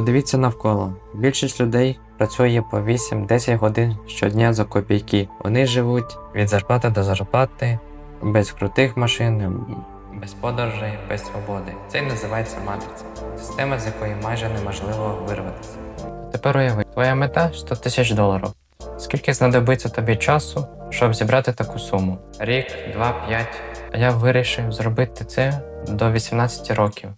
Подивіться навколо. Більшість людей працює по 8-10 годин щодня за копійки. Вони живуть від зарплати до зарплати, без крутих машин, без подорожей, без свободи. Це й називається матриця. Система, з якої майже неможливо вирватися. Тепер уяви, твоя мета 100 тисяч доларів. Скільки знадобиться тобі часу, щоб зібрати таку суму? Рік, два, п'ять. Я вирішив зробити це до 18 років.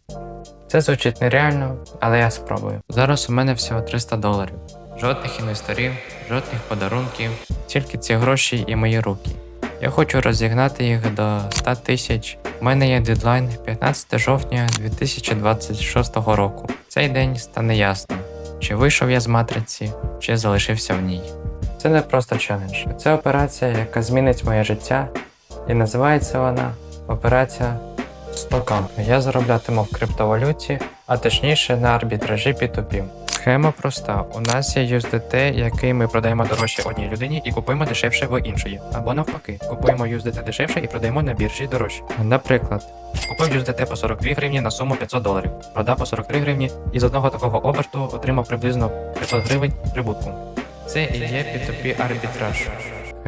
Це звучить нереально, але я спробую. Зараз у мене всього 300 доларів. Жодних інвесторів, жодних подарунків, тільки ці гроші і мої руки. Я хочу розігнати їх до 100 тисяч. У мене є дедлайн 15 жовтня 2026 року. Цей день стане ясним, чи вийшов я з матриці, чи залишився в ній. Це не просто челендж, це операція, яка змінить моє життя, і називається вона Операція Стокам. Я зароблятиму в криптовалюті, а точніше на арбітражі P2P. Схема проста. У нас є USDT, який ми продаємо дорожче одній людині і купуємо дешевше в іншої. Або навпаки, купуємо USDT дешевше і продаємо на біржі дорожче. Наприклад, купив USDT по 42 гривні на суму 500 доларів, продав по 43 гривні і з одного такого оберту отримав приблизно 500 гривень прибутку. Це і є P2P арбітраж.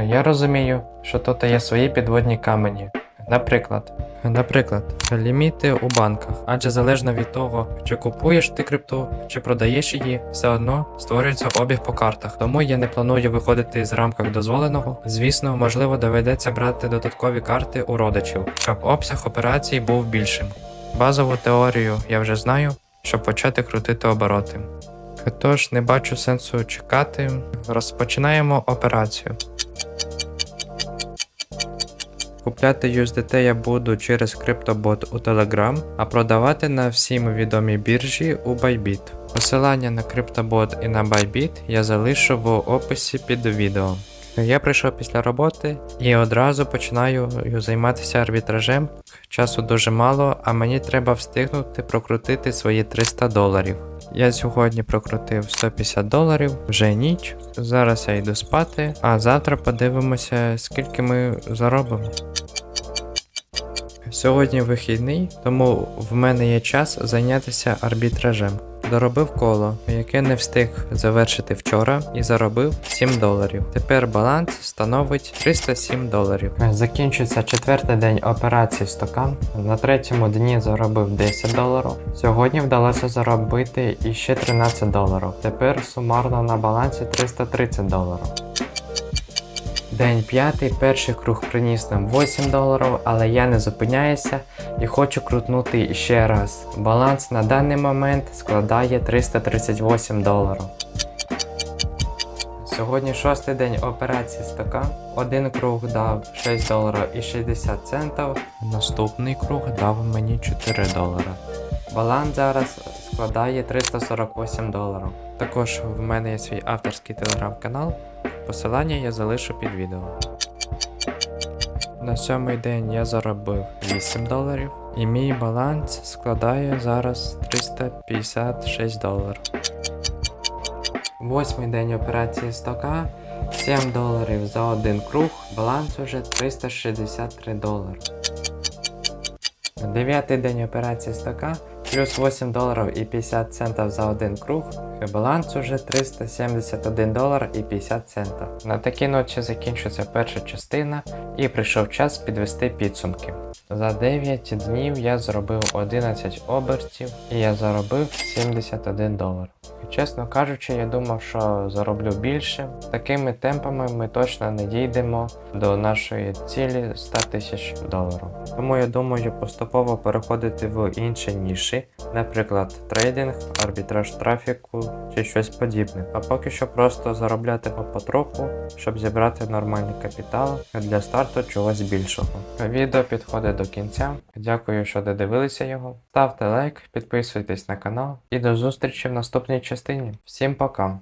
Я розумію, що тут є свої підводні камені. Наприклад, наприклад, ліміти у банках, адже залежно від того, чи купуєш ти крипту, чи продаєш її, все одно створюється обіг по картах. Тому я не планую виходити з рамках дозволеного. Звісно, можливо, доведеться брати додаткові карти у родичів, щоб обсяг операцій був більшим. Базову теорію я вже знаю, щоб почати крутити обороти. Тож не бачу сенсу чекати. Розпочинаємо операцію. Купляти USDT я буду через криптобот у Telegram, а продавати на всім відомій біржі у Bybit. Посилання на криптобот і на Bybit я залишу в описі під відео. Я прийшов після роботи і одразу починаю займатися арбітражем. Часу дуже мало, а мені треба встигнути прокрутити свої 300 доларів. Я сьогодні прокрутив 150 доларів, вже ніч. Зараз я йду спати, а завтра подивимося, скільки ми заробимо. Сьогодні вихідний, тому в мене є час зайнятися арбітражем. Доробив коло, яке не встиг завершити вчора, і заробив 7 доларів. Тепер баланс становить 307 доларів. Закінчується четвертий день операції стокан. На третьому дні заробив 10 доларів. Сьогодні вдалося заробити іще 13 доларів. Тепер сумарно на балансі 330 доларів. День п'ятий, перший круг приніс нам 8 доларів, але я не зупиняюся і хочу крутнути ще раз. Баланс на даний момент складає 338 доларів. Сьогодні шостий день операції стака. Один круг дав 6 доларів і 60 центів. Наступний круг дав мені 4 долари. Баланс зараз складає 348 доларів. Також в мене є свій авторський телеграм-канал. Посилання я залишу під відео. На сьомий день я заробив 8 доларів, і мій баланс складає зараз 356 доларів. Восьмий день операції стока 7 доларів за один круг, баланс уже 363 долари. Дев'ятий день операції стока плюс 8 доларів і 50 центів за один круг, і баланс уже 371 долар і 50 центів. На такій ночі закінчується перша частина і прийшов час підвести підсумки. За 9 днів я зробив 11 обертів і я заробив 71 долар. Чесно кажучи, я думав, що зароблю більше. Такими темпами ми точно не дійдемо до нашої цілі 100 тисяч доларів. Тому я думаю поступово переходити в інші ніші, наприклад, трейдинг, арбітраж трафіку чи щось подібне. А поки що просто заробляти потроху, щоб зібрати нормальний капітал для старту чогось більшого. Відео підходить до кінця. Дякую, що додивилися його. Ставте лайк, підписуйтесь на канал і до зустрічі в наступній частині. Всім пока!